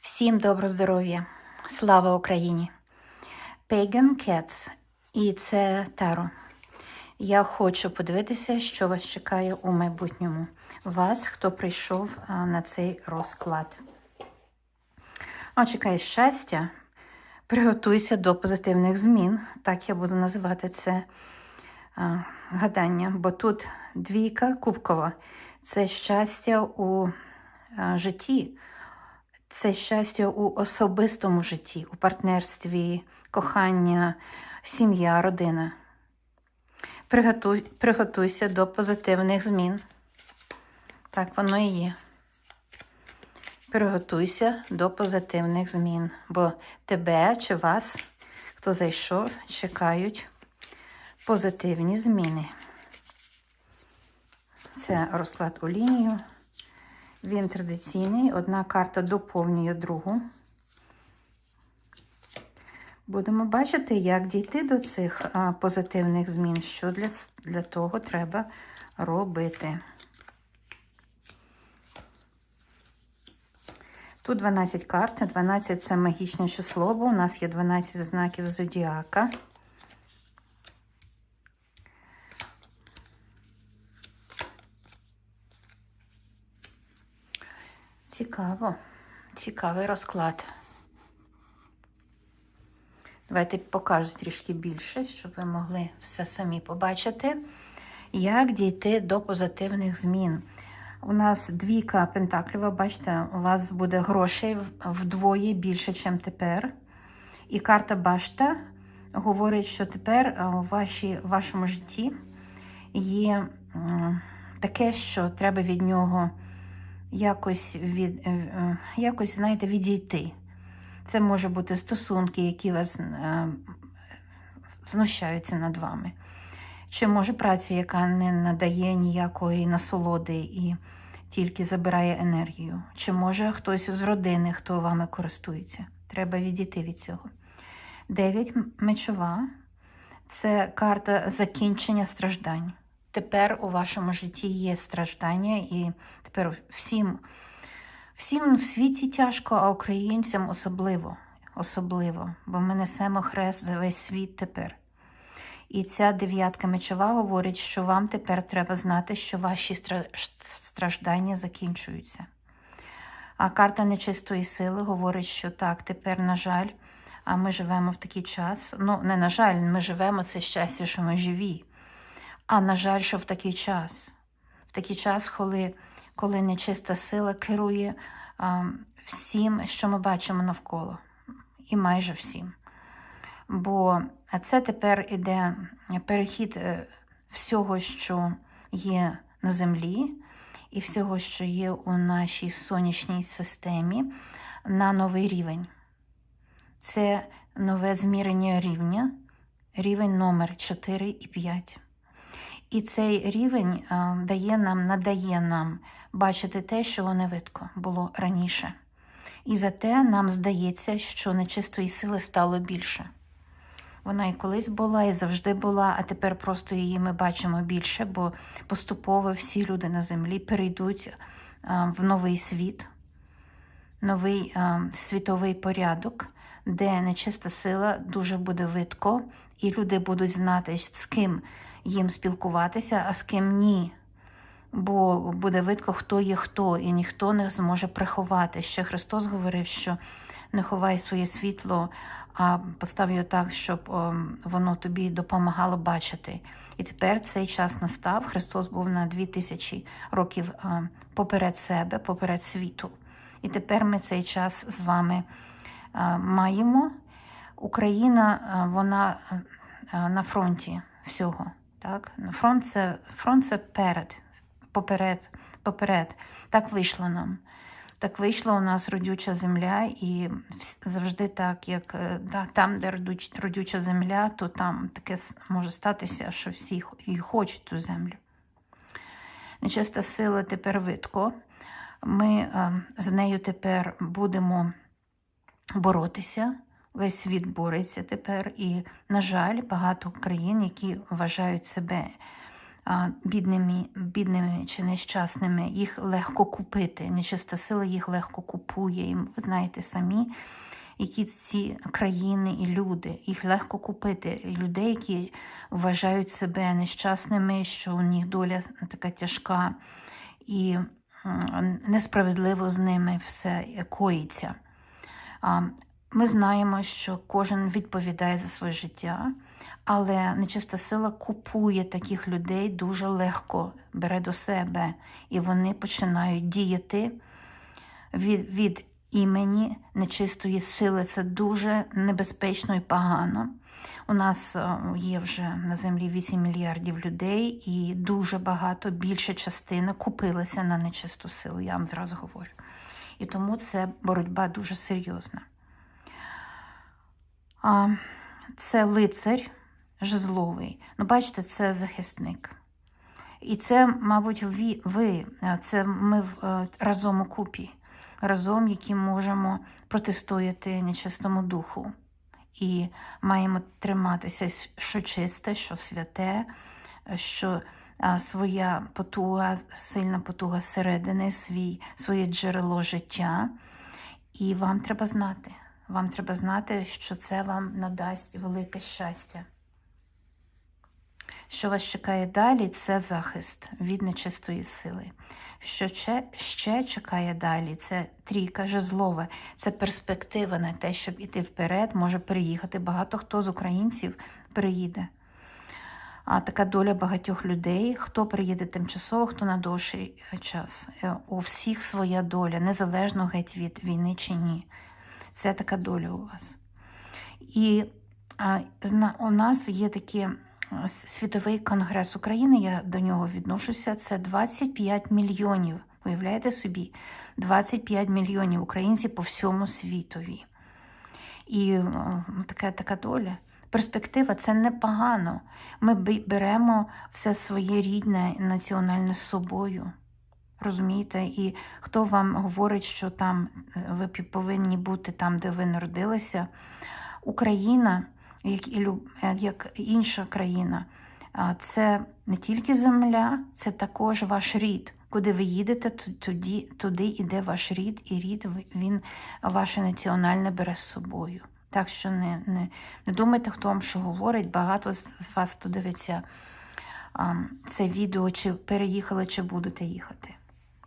Всім добро здоров'я! Слава Україні! Pagan Cats і це Таро. Я хочу подивитися, що вас чекає у майбутньому. Вас, хто прийшов на цей розклад. О, чекає щастя. Приготуйся до позитивних змін. Так я буду називати це а, гадання, бо тут двійка кубкова це щастя у а, житті. Це щастя у особистому житті, у партнерстві, кохання, сім'я, родина. Приготуй, приготуйся до позитивних змін. Так воно і є. Приготуйся до позитивних змін, бо тебе чи вас, хто зайшов, чекають позитивні зміни. Це розклад у лінію. Він традиційний, одна карта доповнює другу. Будемо бачити, як дійти до цих позитивних змін, що для, для того треба робити. Тут 12 карт, 12 це магічне число, бо у нас є 12 знаків зодіака. Цікаво, цікавий розклад. Давайте покажу трішки більше, щоб ви могли все самі побачити, як дійти до позитивних змін. У нас двійка пентакліва, бачите, у вас буде грошей вдвоє більше, ніж тепер. І карта башта говорить, що тепер у вашій, вашому житті є таке, що треба від нього якось, від, якось знаєте, відійти. Це може бути стосунки, які вас е, знущаються над вами. Чи може праця, яка не надає ніякої насолоди і тільки забирає енергію. Чи може хтось з родини, хто вами користується. Треба відійти від цього. Дев'ять мечова це карта закінчення страждань. Тепер у вашому житті є страждання, і тепер всім. Всім в світі тяжко, а українцям особливо, особливо, бо ми несемо хрест за весь світ тепер. І ця дев'ятка мечова говорить, що вам тепер треба знати, що ваші страждання закінчуються. А карта нечистої сили говорить, що так, тепер, на жаль, а ми живемо в такий час. Ну, не на жаль, ми живемо це щастя, що ми живі. А на жаль, що в такий час, в такий час, коли коли нечиста сила керує а, всім, що ми бачимо навколо, і майже всім. Бо це тепер іде перехід е, всього, що є на землі, і всього, що є у нашій сонячній системі, на новий рівень. Це нове змірення рівня, рівень номер 4 і 5. І цей рівень дає нам, надає нам бачити те, що не видко було раніше. І зате нам здається, що нечистої сили стало більше. Вона і колись була, і завжди була, а тепер просто її ми бачимо більше, бо поступово всі люди на землі перейдуть в новий світ, новий а, світовий порядок, де нечиста сила дуже буде видко, і люди будуть знати, з ким їм спілкуватися, а з ким ні. Бо буде видко, хто є хто, і ніхто не зможе приховати. Ще Христос говорив, що не ховай своє світло, а постав його так, щоб о, воно тобі допомагало бачити. І тепер цей час настав. Христос був на 2000 років о, поперед себе, поперед світу. І тепер ми цей час з вами маємо. Україна, вона на фронті всього. Так? Фронт це фронт це перед, поперед, поперед. Так вийшло нам. Так вийшла у нас родюча земля, і завжди так, як да, там, де родюча земля, то там таке може статися, що всі хочуть цю землю. Нечиста сила тепер видко. Ми з нею тепер будемо боротися. Весь світ бореться тепер, і, на жаль, багато країн, які вважають себе бідними, бідними чи нещасними, їх легко купити. Нечиста сила їх легко купує. І ви знаєте самі, які ці країни і люди, їх легко купити. Людей, які вважають себе нещасними, що у них доля така тяжка, і несправедливо з ними все коїться. Ми знаємо, що кожен відповідає за своє життя, але нечиста сила купує таких людей дуже легко, бере до себе, і вони починають діяти від, від імені нечистої сили. Це дуже небезпечно і погано. У нас е, є вже на землі 8 мільярдів людей, і дуже багато, більша частина купилася на нечисту силу, я вам зразу говорю. І тому це боротьба дуже серйозна. Це лицар жезловий. Ну, бачите, це захисник. І це, мабуть, ви, ви е, це ми е, разом у купі, разом, які можемо протистояти нечистому духу. І маємо триматися, що чисте, що святе, що своя потуга, сильна потуга зсередини, свій, своє джерело життя. І вам треба знати. Вам треба знати, що це вам надасть велике щастя. Що вас чекає далі, це захист від нечистої сили. Що ще, ще чекає далі, це трійка жезлова, це перспектива на те, щоб іти вперед, може переїхати. Багато хто з українців переїде. А така доля багатьох людей, хто приїде тимчасово, хто на довший час. Е, У всіх своя доля, незалежно геть від війни чи ні. Це така доля у вас. І а, у нас є такі світовий конгрес України, я до нього відношуся. Це 25 мільйонів. Уявляєте собі, 25 мільйонів українців по всьому світові. І е, така, така доля. Перспектива це непогано. Ми беремо все своє рідне національне з собою. Розумієте? І хто вам говорить, що там е, ви повинні бути там, де ви народилися? Україна, як як інша країна, це не тільки земля, це також ваш рід. Куди ви їдете, туди, туди йде ваш рід, і рід він ваше національне бере з собою. Так що не, не, не думайте, хто вам що говорить. Багато з вас, хто дивиться це відео, чи переїхали, чи будете їхати.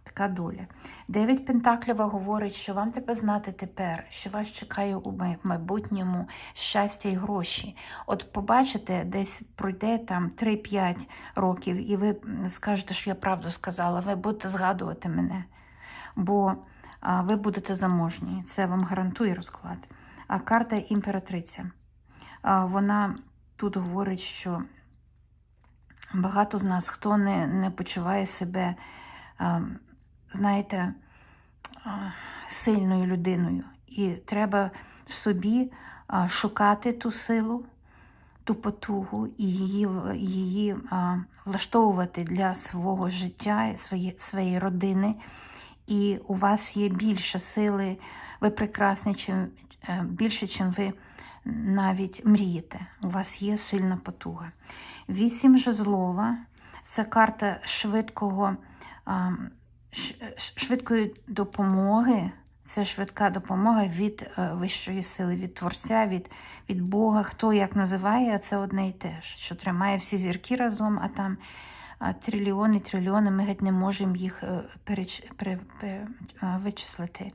Така доля. Дев'ять Пентаклєва говорить, що вам треба знати тепер, що вас чекає у майбутньому щастя і гроші. От побачите, десь пройде там 3-5 років, і ви скажете, що я правду сказала, ви будете згадувати мене, бо ви будете заможні. Це вам гарантує розклад. А карта імператриця. Вона тут говорить, що багато з нас, хто не, не почуває себе, а, знаєте, сильною людиною. І треба в собі шукати ту силу, ту потугу і її, її влаштовувати для свого життя, своє, своєї родини. І у вас є більше сили, ви прекрасні, чим, е, більше, чим ви навіть мрієте. У вас є сильна потуга. Вісім жезлова це карта швидкого, швидкої допомоги. Це швидка допомога від е, вищої сили, від Творця, від, від Бога. Хто як називає, це одне і те ж, що тримає всі зірки разом, а там трильйони, трильйони, ми геть не можемо їх е, переч... пере... пере- вичислити,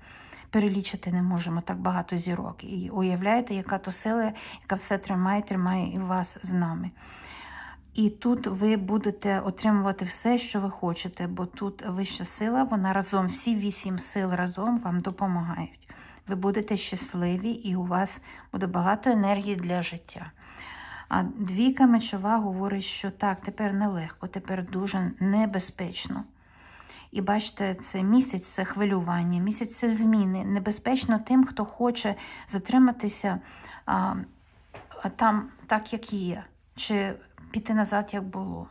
перелічити не можемо так багато зірок. І уявляєте, яка то сила, яка все тримає, тримає і вас з нами. І тут ви будете отримувати все, що ви хочете, бо тут вища сила, вона разом, всі вісім сил разом вам допомагають. Ви будете щасливі, і у вас буде багато енергії для життя. А двійка мечова говорить, що так, тепер нелегко, тепер дуже небезпечно. І бачите, це місяць це хвилювання, місяць це зміни. Небезпечно тим, хто хоче затриматися а, там так, як є, чи піти назад, як було.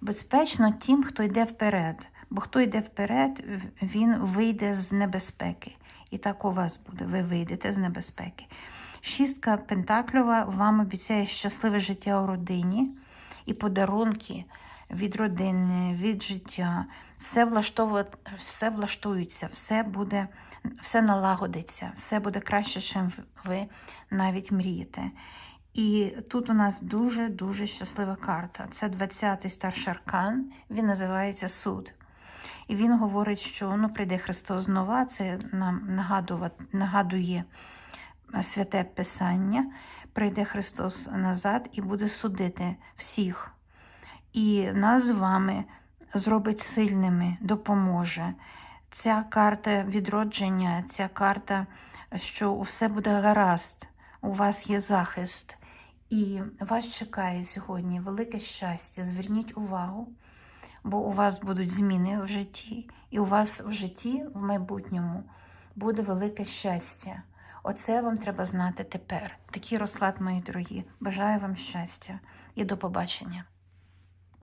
Безпечно тим, хто йде вперед. Бо хто йде вперед, він вийде з небезпеки. І так у вас буде. Ви вийдете з небезпеки. Шістка Пентакльова вам обіцяє щасливе життя у родині і подарунки від родини, від життя. Все, все влаштується, все буде, все налагодиться, все буде краще, чим ви навіть мрієте. І тут у нас дуже-дуже щаслива карта. Це 20-й старший аркан, він називається суд. І він говорить, що ну, прийде Христос знова, це нам нагадує е, святе Писання. Прийде Христос назад і буде судити всіх. І нас з вами зробить сильними, допоможе. Ця карта відродження, ця карта, що все буде гаразд, у вас є захист. І вас чекає сьогодні велике щастя. Зверніть увагу, бо у вас будуть зміни в житті, і у вас в житті в майбутньому буде велике щастя. Оце вам треба знати тепер. Такий розклад, мої дорогі. Бажаю вам щастя і до побачення.